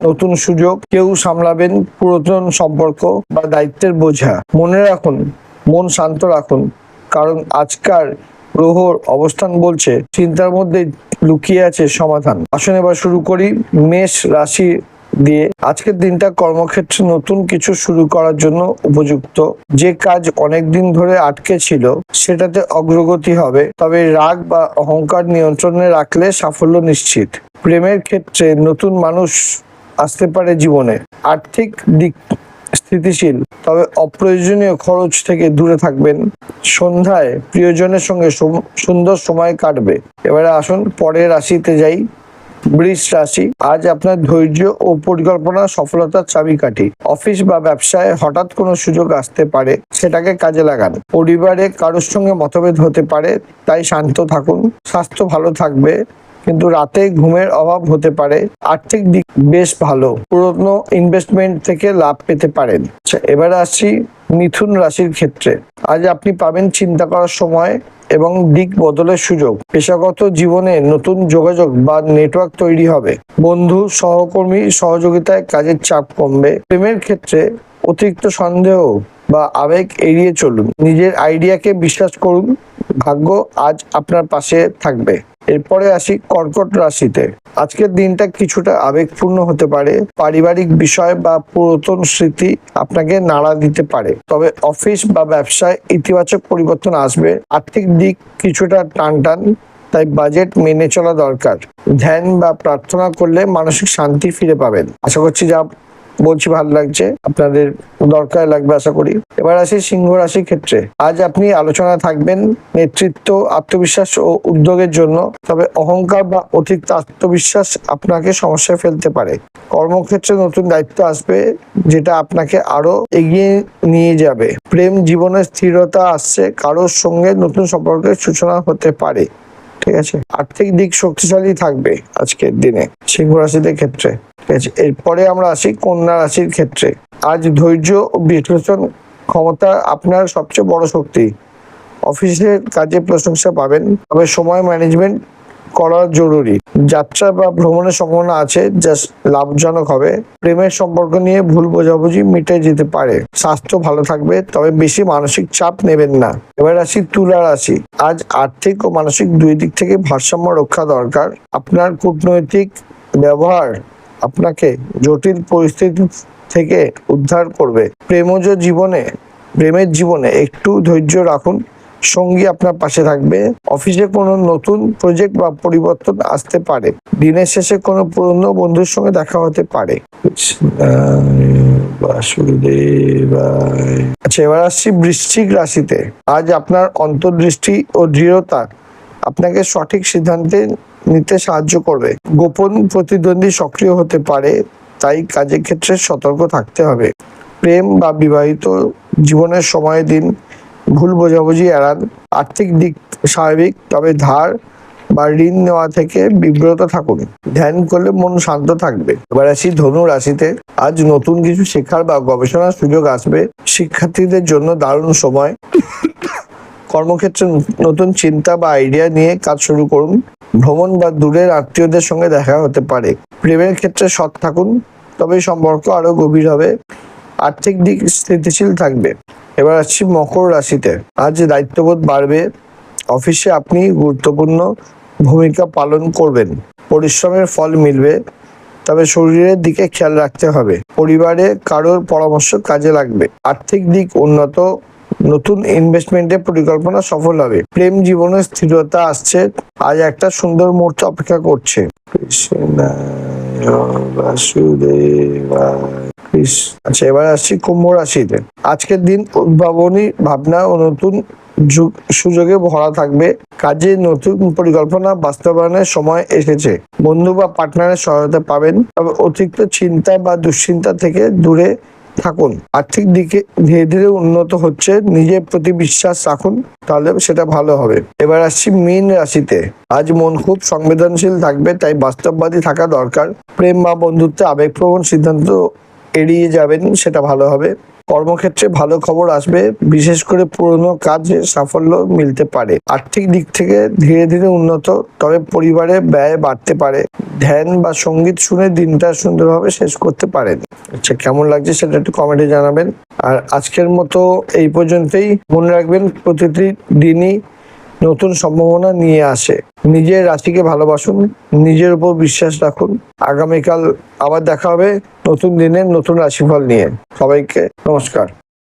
নতুন সুযোগ, কেউ সামলাবেন পুরাতন সম্পর্ক বা দায়িত্বের বোঝা। মনে রাখুন, মন শান্ত রাখুন, কারণ আজকার গ্রহর অবস্থান বলছে, চিন্তার মধ্যে লুকিয়ে আছে সমাধান। আসুন এবার শুরু করি মেষ রাশি দিয়ে। আজকের দিনটা কর্মক্ষেত্রে নতুন কিছু শুরু করার জন্য উপযুক্ত। যে কাজ অনেক দিন ধরে আটকে ছিল, সেটাতে অগ্রগতি হবে। তবে রাগ বা অহংকার নিয়ন্ত্রণে রাখলে সাফল্য নিশ্চিত। প্রেমের ক্ষেত্রে নতুন মানুষ আসতে পারে জীবনে। আর্থিক দিক স্থিতিশীল, তবে অপ্রয়োজনীয় খরচ থেকে দূরে থাকবেন। সন্ধ্যায় প্রিয়জনের সঙ্গে সুন্দর সময় কাটবে। এবারে আসুন, পরের রাশিতে যাই। বৃষ রাশি, আজ আপনার ধৈর্য ও পরিকল্পনা, সফলতার চাবিকাঠি। অফিস বা ব্যবসায় হঠাৎ কোনো সুযোগ আসতে পারে, সেটাকে কাজে লাগান। পরিবারে কারোর সঙ্গে মতভেদ হতে পারে, তাই শান্ত থাকুন। স্বাস্থ্য ভালো থাকবে কিন্তু রাতে ঘুমের অভাব হতে পারে। আর্থিক দিক বেশ ভালো। পুরনো ইনভেস্টমেন্ট থেকে লাভ পেতে পারেন। আচ্ছা এবার আসছি মিথুন রাশির ক্ষেত্রে। আজ আপনি পাবেন চিন্তা করার সময় এবং দিক বদলের সুযোগ। পেশাগত জীবনে নতুন যোগাযোগ বা নেটওয়ার্ক তৈরি হবে। বন্ধু, সহকর্মী সহযোগিতায় কাজের চাপ কমবে। প্রেমের ক্ষেত্রে অতিরিক্ত সন্দেহ বা আবেগ এড়িয়ে চলুন। নিজের আইডিয়াকে বিশ্বাস করুন। ভাগ্য আজ আপনার পাশে থাকবে। এরপরে আসি কর্কট রাশিতে। আজকের দিনটা কিছুটা আবেগপূর্ণ হতে পারে, পারিবারিক বিষয় বা পুরাতন স্মৃতি আপনাকে নাড়া দিতে পারে। তবে অফিস বা ব্যবসায় ইতিবাচক পরিবর্তন আসবে, আর্থিক দিক কিছুটা টান টান তাই বাজেট মেনে চলা দরকার। ধ্যান বা প্রার্থনা করলে মানসিক শান্তি ফিরে পাবেন। আশা করছি যা বলছি ভালো লাগছে, আপনাদের দরকার লাগবে আশা করি। এবার আসি সিংহ রাশির ক্ষেত্রে। আজ আপনি আলোচনা থাকবেন নেতৃত্ব, আত্মবিশ্বাস ও উদ্যোগের জন্য, তবে অহংকার বা অতিরিক্ত আত্মবিশ্বাস আপনাকে সমস্যায় ফেলতে পারে। কর্মক্ষেত্রে নতুন দায়িত্ব আসবে, যেটা আপনাকে আরও এগিয়ে নিয়ে যাবে। প্রেম জীবনের স্থিরতা আসছে, কারোর সঙ্গে নতুন সম্পর্কের সূচনা হতে পারে। ঠিক আছে? আর্থিক দিক শক্তিশালী থাকবে আজকের দিনে, সিংহ রাশিদের ক্ষেত্রে। ঠিক আছে? এরপরে আমরা আসি কন্যা রাশির ক্ষেত্রে। আজ ধৈর্য ও বিশ্লেষণ ক্ষমতা আপনার সবচেয়ে বড় শক্তি। অফিসের কাজে প্রশংসা পাবেন, তবে সময় ম্যানেজমেন্ট করা জরুরি। যাত্রা বা ভ্রমণের সম্ভাবনা আছে, যা লাভজনক হবে। প্রেমের সম্পর্ক নিয়ে ভুল বোঝাবুঝি মিটে যেতে পারে। স্বাস্থ্য ভালো থাকবে, তবে বেশি মানসিক চাপ নেবেন না। এবার আসি তুলা রাশি। আজ আর্থিক ও মানসিক দুই দিক থেকে ভারসাম্য রক্ষা দরকার। আপনার কূটনৈতিক ব্যবহার আপনাকে জটিল পরিস্থিতি থেকে উদ্ধার করবে। প্রেমজ জীবনে, প্রেমের জীবনে একটু ধৈর্য রাখুন। সঙ্গী আপনার পাশে থাকবে। অফিসে কোনো নতুন প্রজেক্ট বা পরিবর্তন আসতে পারে। দিনের শেষে কোনো পুরনো বন্ধুর সঙ্গে দেখা হতে পারে। আচ্ছা এবার আসছি বৃশ্চিক রাশিতে। আজ আপনার অন্তর্দৃষ্টি ও দৃঢ়তা আপনাকে সঠিক সিদ্ধান্তে নিতে সাহায্য করবে। গোপন প্রতিদ্বন্দ্বী সক্রিয় হতে পারে, তাই কাজের ক্ষেত্রে সতর্ক থাকতে হবে। প্রেম বা বিবাহিত জীবনের সময় দিন ভুল বোঝাবুঝি এড়ান। আর্থিক দিক স্বাভাবিক, তবে ধার বা ঋণ নেওয়া থেকে বিব্রত থাকুন। ধ্যান করলে মন শান্ত থাকবে। এবার আসি ধনু রাশিতে। আজ নতুন কিছু শেখার বা গবেষণার সুযোগ আসবে। শিক্ষার্থীদের জন্য দারুণ সময়। কর্মক্ষেত্রে নতুন চিন্তা বা আইডিয়া নিয়ে কাজ শুরু করুন। ভ্রমণ বা দূরের আত্মীয়দের সঙ্গে দেখা হতে পারে। প্রেমের ক্ষেত্রে সৎ থাকুন, তবে সম্পর্ক আরও গভীর হবে। আর্থিক দিক স্থিতিশীল থাকবে। এবার আসছি মকর রাশিতে। আজ দায়িত্ববোধ বাড়বে। অফিসে আপনি গুরুত্বপূর্ণ ভূমিকা পালন করবেন। পরিশ্রমের ফল মিলবে। তবে শরীরের দিকে খেয়াল রাখতে হবে। পরিবারে কারোর পরামর্শ কাজে লাগবে। আর্থিক দিক উন্নত। নতুন ইনভেস্টমেন্টের পরিকল্পনা সফল হবে। প্রেম জীবনে স্থিরতা আসছে। আজ একটা সুন্দর মুহূর্ত অপেক্ষা করছে। কৃষ্ণায় বাসুদেবায় আচ্ছা এবার আসছি কুম্ভ রাশিতে। আজকের দিন উদ্ভাবনী ভাবনা ও নতুন যুগ- সুযোগে ভরা থাকবে। কাজে নতুন পরিকল্পনা বাস্তবায়নের সময় এসেছে। বন্ধু বা পার্টনারের সহায়তা পাবেন। তবে অতিরিক্ত চিন্তা বা দুশ্চিন্তা থেকে দূরে থাকুন। আর্থিক দিকে ধীরে ধীরে উন্নত হচ্ছে। নিজের প্রতি বিশ্বাস রাখুন, তাহলে সেটা ভালো হবে। এবার আসছি মীন রাশিতে। আজ মন খুব সংবেদনশীল থাকবে, তাই বাস্তববাদী থাকা দরকার। প্রেম বা বন্ধুত্বে আবেগপ্রবণ সিদ্ধান্ত এড়িয়ে যাবেন, সেটা ভালো হবে। কর্মক্ষেত্রে ভালো খবর আসবে, বিশেষ করে পুরনো কাজে সাফল্য মিলতে পারে। আর্থিক দিক থেকে ধীরে ধীরে উন্নত, তবে পরিবারে ব্যয় বাড়তে পারে। ধ্যান বা সংগীত শুনে দিনটা সুন্দরভাবে শেষ করতে পারেন। আচ্ছা কেমন লাগছে সেটা একটু কমেন্টে জানাবেন। আর আজকের মতো এই পর্যন্তই। মনে রাখবেন, প্রতিটি দিনই নতুন সম্ভাবনা নিয়ে আসে। নিজের রাশিকে ভালোবাসুন, নিজের উপর বিশ্বাস রাখুন। আগামীকাল আবার দেখা হবে নতুন দিনের নতুন রাশিফল নিয়ে। সবাইকে নমস্কার।